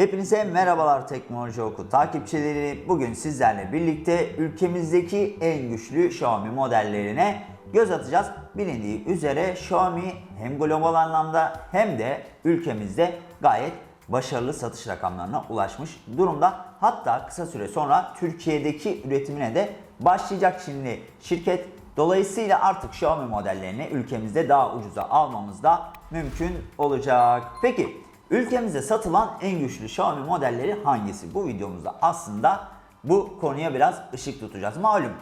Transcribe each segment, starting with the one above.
Hepinize merhabalar Teknoloji Oku takipçileri. Bugün sizlerle birlikte ülkemizdeki en güçlü Xiaomi modellerine göz atacağız. Bilindiği üzere Xiaomi hem global anlamda hem de ülkemizde gayet başarılı satış rakamlarına ulaşmış durumda. Hatta kısa süre sonra Türkiye'deki üretimine de başlayacak şimdi şirket. Dolayısıyla artık Xiaomi modellerini ülkemizde daha ucuza almamız da mümkün olacak. Peki ülkemizde satılan en güçlü Xiaomi modelleri hangisi? Bu videomuzda aslında bu konuya biraz ışık tutacağız. Malum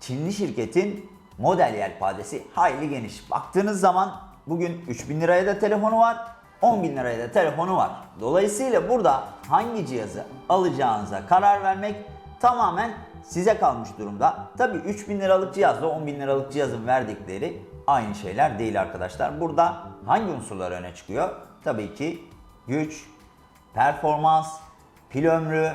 Çinli şirketin model yelpazesi hayli geniş. Baktığınız zaman bugün 3000 liraya da telefonu var, 10 bin liraya da telefonu var. Dolayısıyla burada hangi cihazı alacağınıza karar vermek tamamen size kalmış durumda. Tabii 3000 liralık cihazla 10 bin liralık cihazın verdikleri aynı şeyler değil arkadaşlar. Burada hangi unsurlar öne çıkıyor? Tabii ki güç, performans, pil ömrü,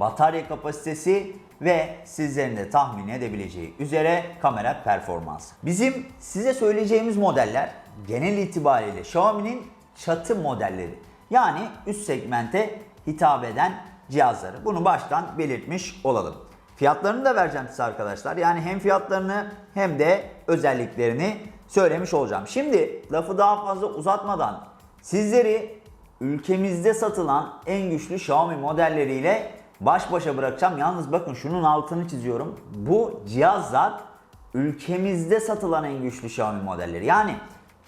batarya kapasitesi ve sizlerin de tahmin edebileceği üzere kamera performansı. Bizim size söyleyeceğimiz modeller genel itibariyle Xiaomi'nin çatı modelleri. Yani üst segmente hitap eden cihazları. Bunu baştan belirtmiş olalım. Fiyatlarını da vereceğim size arkadaşlar. Yani hem fiyatlarını hem de özelliklerini söylemiş olacağım. Şimdi lafı daha fazla uzatmadan sizleri ülkemizde satılan en güçlü Xiaomi modelleriyle baş başa bırakacağım. Yalnız bakın şunun altını çiziyorum. Bu cihazlar ülkemizde satılan en güçlü Xiaomi modelleri. Yani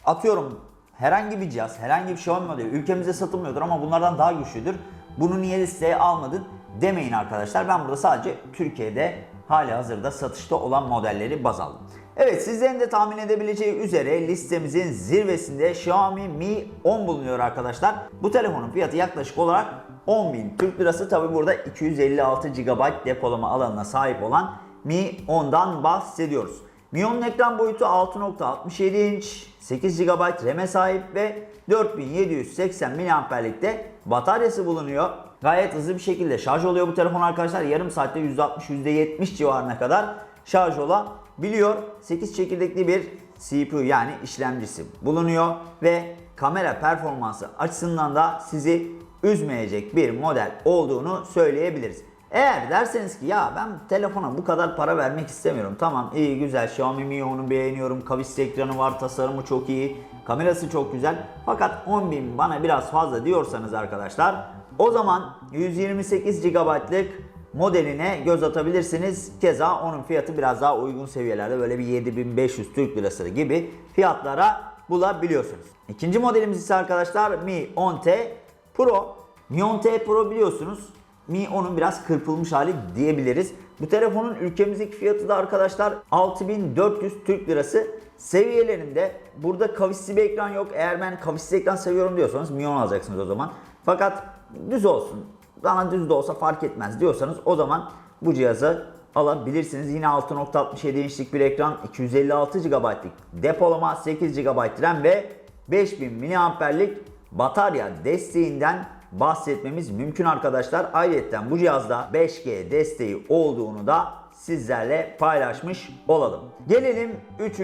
atıyorum herhangi bir cihaz, herhangi bir Xiaomi modeli ülkemizde satılmıyordur ama bunlardan daha güçlüdür. Bunu niye listeye almadın demeyin arkadaşlar. Ben burada sadece Türkiye'de hali hazırda satışta olan modelleri baz aldım. Evet sizlerin de tahmin edebileceği üzere listemizin zirvesinde Xiaomi Mi 10 bulunuyor arkadaşlar. Bu telefonun fiyatı yaklaşık olarak 10.000 Türk Lirası. Tabi burada 256 GB depolama alanına sahip olan Mi 10'dan bahsediyoruz. Mi 10'un ekran boyutu 6.67 inç, 8 GB RAM'e sahip ve 4780 mAh'likte bataryası bulunuyor. Gayet hızlı bir şekilde şarj oluyor bu telefon arkadaşlar. Yarım saatte %60-%70 civarına kadar şarj olabiliyor. 8 çekirdekli bir CPU yani işlemcisi bulunuyor ve kamera performansı açısından da sizi üzmeyecek bir model olduğunu söyleyebiliriz. Eğer derseniz ki ya ben telefona bu kadar para vermek istemiyorum. Tamam iyi güzel Xiaomi Mi 10'u beğeniyorum. Kavisli ekranı var, tasarımı çok iyi, kamerası çok güzel. Fakat 10.000 bana biraz fazla diyorsanız arkadaşlar o zaman 128 GB'lık modeline göz atabilirsiniz. Keza onun fiyatı biraz daha uygun seviyelerde böyle bir 7500 Türk Lirası gibi fiyatlara bulabiliyorsunuz. İkinci modelimiz ise arkadaşlar Mi 10T Pro. Mi 10T Pro biliyorsunuz Mi 10'un biraz kırpılmış hali diyebiliriz. Bu telefonun ülkemizdeki fiyatı da arkadaşlar 6400 Türk Lirası seviyelerinde. Burada kavisli bir ekran yok. Eğer ben kavisli ekran seviyorum diyorsanız Mi 10 alacaksınız o zaman. Fakat düz olsun. Bana düz de olsa fark etmez diyorsanız o zaman bu cihazı alabilirsiniz. Yine 6.67 inçlik bir ekran, 256 GB'lık depolama, 8 GB RAM ve 5000 mAh'lik batarya desteğinden bahsetmemiz mümkün arkadaşlar. Ayrıca bu cihazda 5G desteği olduğunu da sizlerle paylaşmış olalım. Gelelim 3.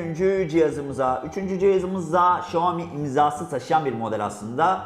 cihazımıza. 3. cihazımızda Xiaomi imzası taşıyan bir model aslında.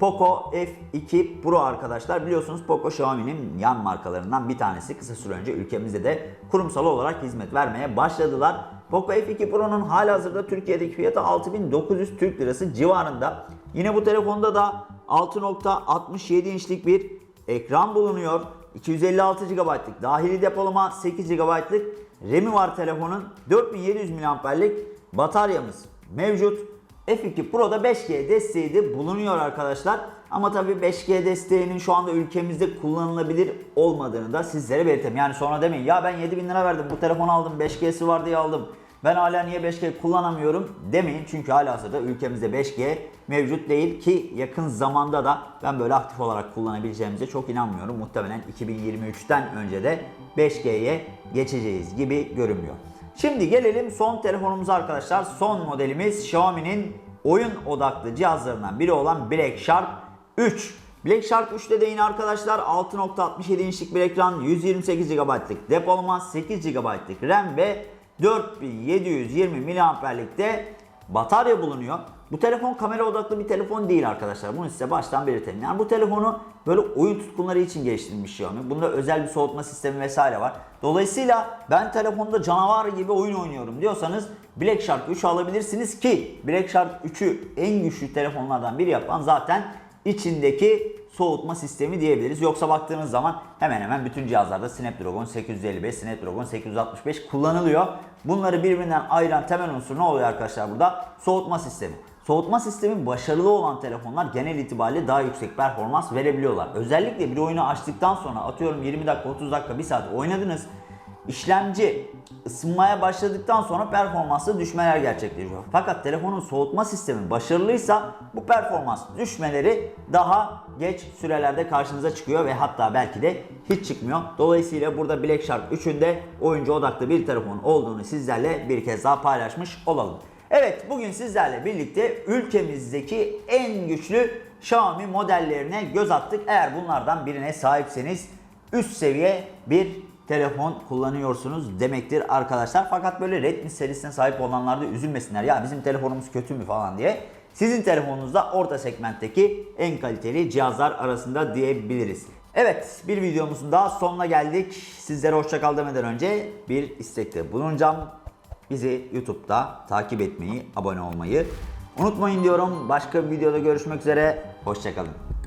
Poco F2 Pro arkadaşlar. Biliyorsunuz Poco Xiaomi'nin yan markalarından bir tanesi. Kısa süre önce ülkemizde de kurumsal olarak hizmet vermeye başladılar. Poco F2 Pro'nun halihazırda Türkiye'deki fiyatı 6900 Türk Lirası civarında. Yine bu telefonda da 6.67 inçlik bir ekran bulunuyor. 256 GB'lık dahili depolama, 8 GB'lık RAM'i var telefonun. 4700 mAh'lik bataryamız mevcut. F2 Pro'da 5G desteği de bulunuyor arkadaşlar. Ama tabii 5G desteğinin şu anda ülkemizde kullanılabilir olmadığını da sizlere belirteyim. Yani sonra demeyin ya ben 7000 lira verdim bu telefonu aldım 5G'si var diye aldım. Ben hala niye 5G kullanamıyorum demeyin. Çünkü hala hazırda ülkemizde 5G mevcut değil ki yakın zamanda da ben böyle aktif olarak kullanabileceğimize çok inanmıyorum. Muhtemelen 2023'ten önce de 5G'ye geçeceğiz gibi görünüyor. Şimdi gelelim son telefonumuza arkadaşlar. Son modelimiz Xiaomi'nin oyun odaklı cihazlarından biri olan Black Shark 3. Black Shark 3'te de yine arkadaşlar 6.67 inçlik bir ekran, 128 GB'lık depolama, 8 GB'lık RAM ve 4720 mAh'likte batarya bulunuyor. Bu telefon kamera odaklı bir telefon değil arkadaşlar. Bunu size baştan belirtelim. Yani bu telefonu böyle oyun tutkunları için geliştirilmiş Xiaomi. Bunda özel bir soğutma sistemi vesaire var. Dolayısıyla ben telefonda canavar gibi oyun oynuyorum diyorsanız Black Shark 3 alabilirsiniz ki Black Shark 3'ü en güçlü telefonlardan biri yapan zaten içindeki soğutma sistemi diyebiliriz. Yoksa baktığınız zaman hemen hemen bütün cihazlarda Snapdragon 855, Snapdragon 865 kullanılıyor. Bunları birbirinden ayıran temel unsur ne oluyor arkadaşlar burada? Soğutma sistemi. Soğutma sistemi başarılı olan telefonlar genel itibariyle daha yüksek performans verebiliyorlar. Özellikle bir oyunu açtıktan sonra atıyorum 20 dakika 30 dakika 1 saat oynadınız. İşlemci ısınmaya başladıktan sonra performansta düşmeler gerçekleşiyor. Fakat telefonun soğutma sistemi başarılıysa bu performans düşmeleri daha geç sürelerde karşınıza çıkıyor ve hatta belki de hiç çıkmıyor. Dolayısıyla burada Black Shark 3'ün de oyuncu odaklı bir telefon olduğunu sizlerle bir kez daha paylaşmış olalım. Evet bugün sizlerle birlikte ülkemizdeki en güçlü Xiaomi modellerine göz attık. Eğer bunlardan birine sahipseniz üst seviye bir telefon kullanıyorsunuz demektir arkadaşlar. Fakat böyle Redmi serisine sahip olanlar da üzülmesinler. Ya bizim telefonumuz kötü mü falan diye. Sizin telefonunuz da orta segmentteki en kaliteli cihazlar arasında diyebiliriz. Evet bir videomuzun daha sonuna geldik. Sizlere hoşça kal demeden önce bir istekte bulunacağım. Bizi YouTube'da takip etmeyi, abone olmayı unutmayın diyorum. Başka bir videoda görüşmek üzere. Hoşçakalın.